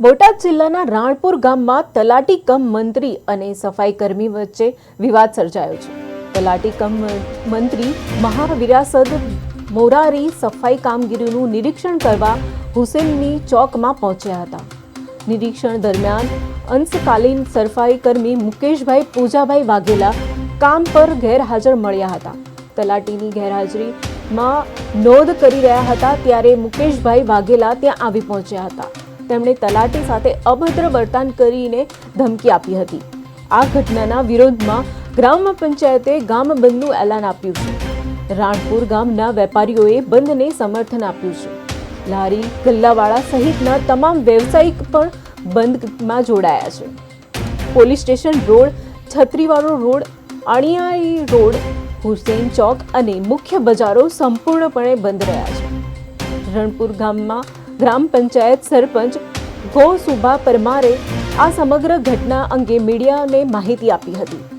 બોટાદ જિલ્લાના રાણપુર ગામમાં તલાટી કમ મંત્રી અને સફાઈ કર્મી વચ્ચે વિવાદ સર્જાયો છે. તલાટી કમ મંત્રી મહાવિરાસદ મોરારી સફાઈ કામગીરીનું નિરીક્ષણ કરવા હુસેનની ચોકમાં પહોંચ્યા હતા. નિરીક્ષણ દરમિયાન અંશકાલીન સફાઈ કર્મી મુકેશભાઈ પૂજાભાઈ વાઘેલા કામ પર ગેરહાજર મળ્યા હતા. તલાટીની ગેરહાજરીમાં નોંધ કરી રહ્યા હતા ત્યારે મુકેશભાઈ વાઘેલા ત્યાં આવી પહોંચ્યા હતા. તેમણે તલાટી સાથે અભદ્ર વર્તન કરીને ધમકી આપી હતી. આ ઘટનાના વિરોધમાં ગ્રામ પંચાયતે ગામ બંધનું એલાન આપ્યું છે. રાણપુર ગામના વેપારીઓએ બંધને સમર્થન આપ્યું છે. લારી, ગલ્લાવાળા સહિતના તમામ વ્યવસાયિક પણ બંધમાં જોડાયા છે. પોલીસ સ્ટેશન રોડ, છત્રીવાળો રોડ અણિયાળી રોડ, હુસેન ચોક અને મુખ્ય બજારો સંપૂર્ણપણે બંધ રહ્યા છે. રણપુર ગામમાં ગ્રામ પંચાયત સરપંચ ગૌસુભા પરમારે આ સમગ્ર ઘટના અંગે મીડિયાને માહિતી આપી હતી.